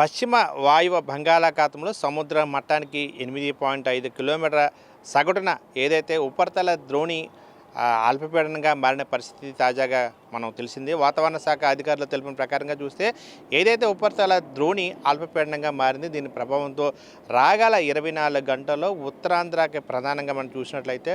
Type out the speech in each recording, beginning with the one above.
పశ్చిమ వాయువ బంగాళాఖాతంలో సముద్ర మట్టానికి ఎనిమిది పాయింట్ ఐదు కిలోమీటర్ల సగటున ఏదైతే ఉపరితల ద్రోణి అల్పపీడనంగా మారిన పరిస్థితి తాజాగా మనం తెలిసింది. వాతావరణ శాఖ అధికారులు తెలిపిన ప్రకారంగా చూస్తే ఏదైతే ఉపరితల ద్రోణి అల్పపీడనంగా మారింది దీని ప్రభావంతో రాగల ఇరవై నాలుగు గంటల్లో ఉత్తరాంధ్రకి ప్రధానంగా మనం చూసినట్లయితే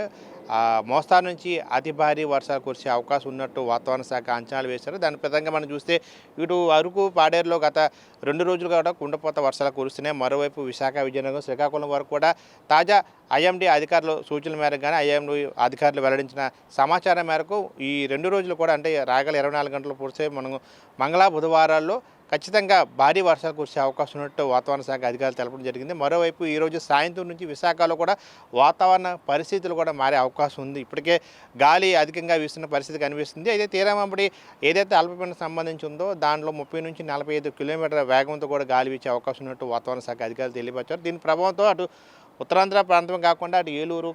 మోస్తా మోస్తారు నుంచి అతి భారీ వర్షాలు కురిసే అవకాశం ఉన్నట్టు వాతావరణ శాఖ అంచనాలు వేశారు. దాని ప్రధానంగా మనం చూస్తే ఇటు అరకు పాడేరులో గత రెండు రోజులుగా కూడా కుండపోత వర్షాలు కురుస్తున్నాయి. మరోవైపు విశాఖ విజయనగరం శ్రీకాకుళం వరకు కూడా తాజా ఐఎండీ అధికారులు సూచనల మేరకు కానీ ఐఎండీ అధికారులు వెల్లడించిన సమాచారం మేరకు ఈ రెండు రోజులు కూడా అంటే రాగల ఇరవై నాలుగు గంటలు పూర్తి మనం మంగళ బుధవారాల్లో ఖచ్చితంగా భారీ వర్షాలు కురిసే అవకాశం ఉన్నట్టు వాతావరణ శాఖ అధికారులు తెలపడం జరిగింది. మరోవైపు ఈరోజు సాయంత్రం నుంచి విశాఖలో కూడా వాతావరణ పరిస్థితులు కూడా మారే అవకాశం ఉంది. ఇప్పటికే గాలి అధికంగా వీస్తున్న పరిస్థితి కనిపిస్తుంది. అయితే తీరమంబడి ఏదైతే అల్పపీడనం సంబంధించి ఉందో దానిలో ముప్పై నుంచి నలభై ఐదు కిలోమీటర్ల వేగంతో కూడా గాలి వీచే అవకాశం ఉన్నట్టు వాతావరణ శాఖ అధికారులు తెలియపరిచారు. దీని ప్రభావంతో అటు ఉత్తరాంధ్ర ప్రాంతం కాకుండా అటు ఏలూరు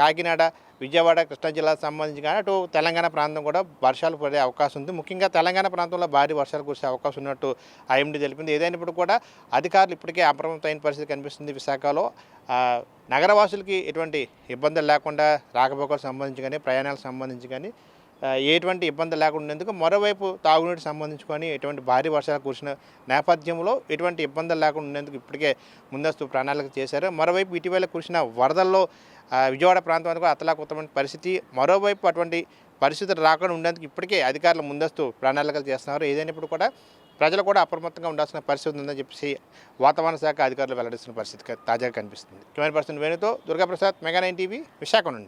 కాకినాడ విజయవాడ కృష్ణా జిల్లాకు సంబంధించి కానీ అటు తెలంగాణ ప్రాంతం కూడా వర్షాలు పడే అవకాశం ఉంది. ముఖ్యంగా తెలంగాణ ప్రాంతంలో భారీ వర్షాలు కురిసే అవకాశం ఉన్నట్టు ఐఎండీ తెలిపింది. ఏదైనప్పుడు కూడా అధికారులు ఇప్పటికే అప్రమత్తమైన పరిస్థితి కనిపిస్తుంది విశాఖలో. నగరవాసులకి ఎటువంటి ఇబ్బందులు లేకుండా రాకపోకలకు సంబంధించి కానీ ప్రయాణాలకు సంబంధించి కానీ ఎటువంటి ఇబ్బంది లేకుండా ఉండేందుకు మరోవైపు తాగునీటికి సంబంధించుకొని ఎటువంటి భారీ వర్షాలు కురిసిన నేపథ్యంలో ఎటువంటి ఇబ్బందులు లేకుండా ఉండేందుకు ఇప్పటికే ముందస్తు ప్రణాళిక చేశారు. మరోవైపు ఇటీవల కురిసిన వరదల్లో విజయవాడ ప్రాంతం వరకు అతలాకుతమైన పరిస్థితి. మరోవైపు అటువంటి పరిస్థితులు రాకుండా ఉండేందుకు ఇప్పటికే అధికారులు ముందస్తు ప్రణాళికలు చేస్తున్నారు. ఏదైనప్పుడు కూడా ప్రజలు కూడా అప్రమత్తంగా ఉండాల్సిన పరిస్థితి ఉందని చెప్పేసి వాతావరణ శాఖ అధికారులు వెల్లడిస్తున్న పరిస్థితి తాజాగా కనిపిస్తుంది. Camera person వేణుతో Durgaprasad mega nine TV Visakha నుండి.